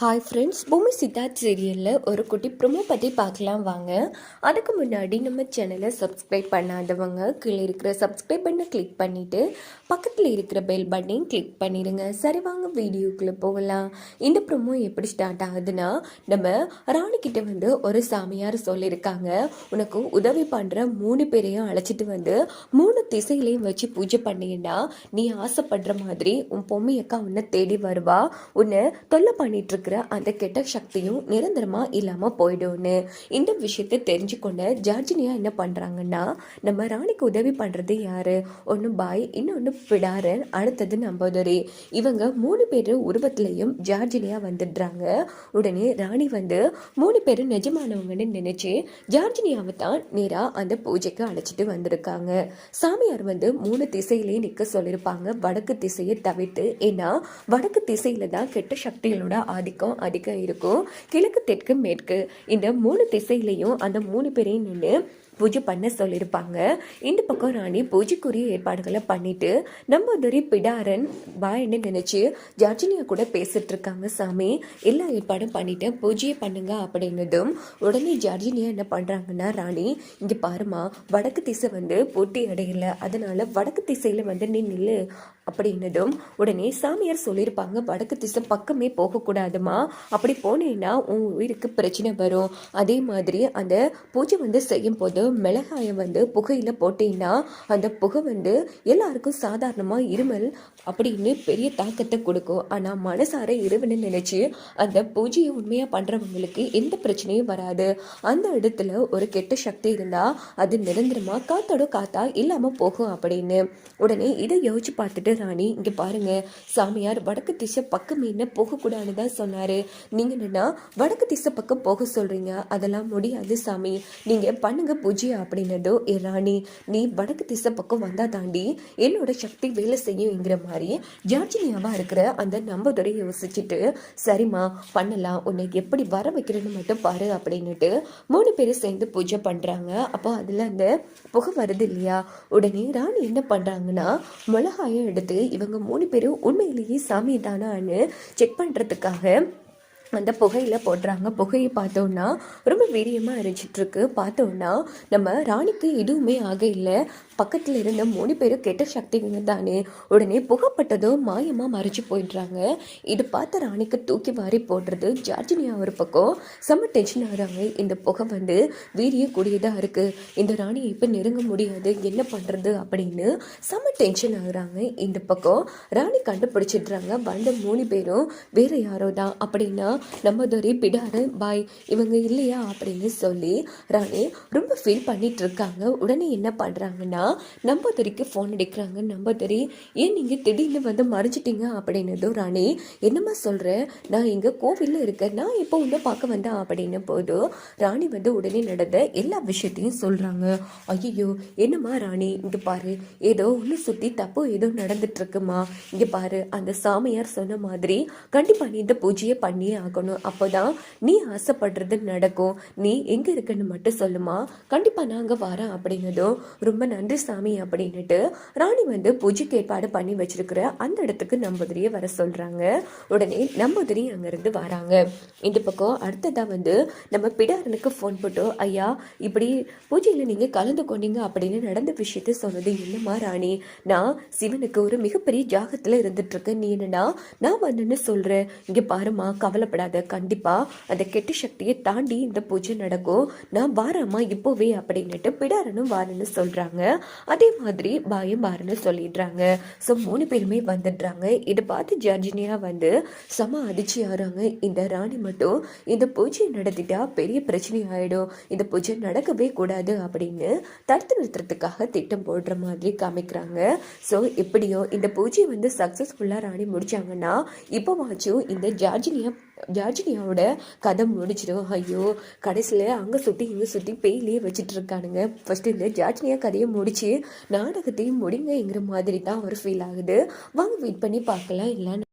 Hi friends பூமி சித்தார்த் சீரியலில் ஒரு குட்டி ப்ரொமோ பற்றி பார்க்கலாம் வாங்க. அதுக்கு முன்னாடி நம்ம சேனலை சப்ஸ்கிரைப் பண்ணாதவங்க கீழே இருக்கிற சப்ஸ்கிரைப் பண்ண கிளிக் பண்ணிவிட்டு பக்கத்தில் இருக்கிற பெல் பட்டனையும் கிளிக் பண்ணிடுங்க சரி வாங்க வீடியோக்குள்ளே போகலாம். இந்த ப்ரோமோ எப்படி ஸ்டார்ட் ஆகுதுன்னா நம்ம ராணிக்கிட்ட வந்து ஒரு சாமியார் சொல்லியிருக்காங்க உனக்கு உதவி பண்ணுற மூணு பேரையும் அழைச்சிட்டு வந்து மூணு திசையிலையும் வச்சு பூஜை பண்ணீங்கன்னா நீ ஆசைப்படுற மாதிரி உன் பொம்மையக்கா உன்னை தேடி வருவா. உன்னை தொல்லை பண்ணிட்டு இருக்கிற அந்த கெட்ட சக்தியும் நிரந்தரமாக இல்லாமல் போயிடும்னு. இந்த விஷயத்தை தெரிஞ்சுக்கொண்ட ஜார்ஜினியா என்ன பண்ணுறாங்கன்னா நம்ம ராணிக்கு உதவி பண்ணுறது யார்? ஒன்று பாய் இன்னொன்று பிடாரன் அடுத்தது நம்பதுரை. இவங்க மூணு பேர் உருவத்துலேயும் ஜார்ஜினியா வந்துடுறாங்க. உடனே ராணி வந்து மூணு பேரும் நிஜமானவங்கன்னு நினச்சி ஜார்ஜினியாவை தான் நேரா அந்த பூஜைக்கு அழைச்சிட்டு வந்திருக்காங்க. சாமியார் வந்து மூணு திசையிலேயே நிற்க சொல்லியிருப்பாங்க. வடக்கு திசையை தவிர்த்து ஏன்னா வடக்கு திசையில் தான் கெட்ட சக்திகளோட ஆதிக்கம் அதிகம் இருக்கும். கிழக்கு தெற்கு மேற்கு. இந்த மூணு திசையிலையும் அந்த மூணு பேரையும் நின்று பூஜை பண்ண சொல்லியிருப்பாங்க. இந்த பக்கம் ராணி பூஜைக்குரிய ஏற்பாடுகளை பண்ணிட்டு நம்பூதிரி பிடாரன் வாயின்னு நினைச்சு ஜார்ஜினியா கூட பேசிட்டு இருக்காங்க சாமி எல்லா ஏற்பாடும் பண்ணிட்டு பூஜையை பண்ணுங்க அப்படின்னதும் உடனே ஜார்ஜினியா என்ன பண்றாங்கன்னா ராணி இங்க பாருமா வடக்கு திசை வந்து போட்டி அடையலை. அதனால வடக்கு திசையில வந்து நீ நில்லு. அப்படின்னதும் உடனே சாமியார் சொல்லியிருப்பாங்க வடக்கு திசை பக்கமே போகக்கூடாதுமா. அப்படி போனேன்னா உன் உயிருக்கு பிரச்சனை வரும். அதே மாதிரி அந்த பூஜை வந்து செய்யும் போது மிளகாயை வந்து புகையில் போட்டீங்கன்னா அந்த புகை வந்து எல்லாருக்கும் சாதாரணமாக இருமல் அப்படின்னு பெரிய தாக்கத்தை கொடுக்கும். ஆனால் மனசார இருவனு நினச்சி அந்த பூஜையை உண்மையாக பண்ணுறவங்களுக்கு எந்த பிரச்சனையும் வராது. அந்த இடத்துல ஒரு கெட்ட சக்தி இருந்தால் அது நிரந்தரமாக காத்தோட காத்தா இல்லாமல் போகும் அப்படின்னு. உடனே இதை யோசிச்சு பார்த்துட்டு ராணி இங்கே பாருங்க சாமியார் வடக்கு திசை பக்கம் என்ன போகக்கூடாதுன்னு தான் சொன்னார். நீங்கள் என்னென்னா வடக்கு திசை பக்கம் போக சொல்கிறீங்க அதெல்லாம் முடியாது சாமி. நீங்கள் பண்ணுங்க பூஜை அப்படின்னதோ ஏ ராணி நீ வடக்கு திசை பக்கம் வந்தால் தாண்டி என்னோட சக்தி வேலை செய்யுங்கிற மாதிரி ஜார்ஜினியாவாக இருக்கிற அந்த நம்பதோட யோசிச்சுட்டு சரிம்மா பண்ணலாம் உன்னை எப்படி வர வைக்கிறேன்னு மட்டும் பாரு அப்படின்னுட்டு மூணு பேரும் சேர்ந்து பூஜை பண்ணுறாங்க அப்போ அதில் அந்த புகை வருது இல்லையா? உடனே ராணி என்ன பண்ணுறாங்கன்னா மிளகாயை எடுத்து இவங்க மூணு பேரும் உண்மையிலேயே சாமி தானான்னு செக் பண்ணுறதுக்காக அந்த புகையில போடுறாங்க. புகையை பார்த்தோன்னா ரொம்ப வீரியமாக அரைச்சிட்ருக்கு பார்த்தோன்னா நம்ம ராணிக்கு எதுவுமே ஆக இல்லை. பக்கத்தில் இருந்த மூணு பேரும் கெட்ட சக்திங்க தானே உடனே புகப்பட்டதும் மாயமாக மறைச்சு போயிடுறாங்க. இது பார்த்த ராணிக்கு தூக்கி வாரி போடுறது ஜார்ஜினியா ஒரு பக்கம். செம்ம டென்ஷன் ஆகிறாங்க. இந்த புகை வந்து வீரிய கூடியதாக இருக்குது இந்த ராணியை இப்போ நெருங்க முடியாது. என்ன பண்ணுறது அப்படின்னு செம்ம டென்ஷன் ஆகுறாங்க. இந்த பக்கம் ராணி கண்டுபிடிச்சிடுறாங்க. வந்த மூணு பேரும் வேறு யாரோ தான் அப்படின்னா நம்ம துரை பிடாரு பாய் இவங்க இல்லையா அப்படின்னு சொல்லி ராணி ரொம்ப ஃபீல் பண்ணிகிட்ருக்காங்க இருக்காங்க. உடனே என்ன பண்ணுறாங்கன்னா நம்பதுரைக்கு ஃபோன் அடிக்கிறாங்க. நம்பதுரை ஏன் நீங்கள் திடீர்னு வந்து மறைஞ்சிட்டீங்க? அப்படின்னதும் ராணி என்னம்மா சொல்கிற நான் இங்கே கோவிலில் இருக்கேன். நான் இப்போ உன்னை பார்க்க வந்தேன்? அப்படின்னு போதும் ராணி வந்து உடனே நடந்த எல்லா விஷயத்தையும் சொல்கிறாங்க ஐயோ என்னம்மா ராணி? இங்கே பாரு ஏதோ ஒன்று சுற்றி தப்பு ஏதோ நடந்துட்டுருக்குமா? இங்கே பாரு அந்த சாமியார் சொன்ன மாதிரி கண்டிப்பாக நீ இந்த பூஜையை பண்ணியே ஆகணும். அப்போ தான் நீ ஆசைப்படுறது நடக்கும். நீ எங்கே இருக்குன்னு மட்டும் சொல்லுமா? கண்டிப்பாக நாங்கள் வரேன். அப்படின்னதும் ரொம்ப நன்றி சாமி அப்படின்னுட்டு ராணி வந்து பூஜைக்கு ஏற்பாடு பண்ணி வச்சிருக்கிற அந்த இடத்துக்கு நம்புதிரியை வர சொல்கிறாங்க உடனே நம்புதிரி அங்கேருந்து வராங்க. இந்த பக்கம் அடுத்ததாக வந்து நம்ம பிடாரனுக்கு ஃபோன் போட்டு ஐயா இப்படி பூஜையில் நீங்கள் கலந்து கொண்டீங்க அப்படின்னு நடந்த விஷயத்த சொன்னது என்னம்மா ராணி? நான் சிவனுக்கு ஒரு மிகப்பெரிய ஜாகத்தில் இருந்துட்டுருக்கேன். நீ என்னன்னா நான் வந்தேன்னு சொல்கிறேன் இங்கே பாருமா கவலைப்படாத. கண்டிப்பாக அந்த கெட்ட சக்தியை தாண்டி இந்த பூஜை நடக்கும். நான் வாரம்மா இப்போவே அப்படின்னுட்டு பிடாரனும் வாரன்னு சொல்கிறாங்க அதே மாதிரி பாயம் பாருன்னு சொல்லிடுறாங்க. ஸோ மூணு பேருமே வந்துடுறாங்க. இதை பார்த்து ஜர்ஜினியா வந்து செம அதிர்ச்சி ஆகிறாங்க. இந்த ராணி மட்டும் இந்த பூஜையை நடத்திட்டா பெரிய பிரச்சனை ஆகிடும் இந்த பூஜை நடக்கவே கூடாது அப்படின்னு தடுத்து நிறுத்துறதுக்காக திட்டம் போடுற மாதிரி காமிக்கிறாங்க. ஸோ எப்படியோ இந்த பூஜை வந்து சக்ஸஸ்ஃபுல்லாக ராணி முடிச்சாங்கன்னா இப்போவாச்சும் இந்த ஜார்ஜினியா ஜார்ஜினியாவோட கதை முடிச்சிடும் ஐயோ கடைசியில் அங்கே சுற்றி இங்கே சுற்றி பேய்லேயே வச்சுட்டு இருக்கானுங்க. ஃபஸ்ட்டு இந்த ஜார்ஜினியா கதையை முடிச்சு நாடகத்தையும் முடிங்கங்கிற மாதிரி தான் ஒரு ஃபீல் ஆகுது. வாங்க வெயிட் பண்ணி பார்க்கலாம் இல்லைன்னு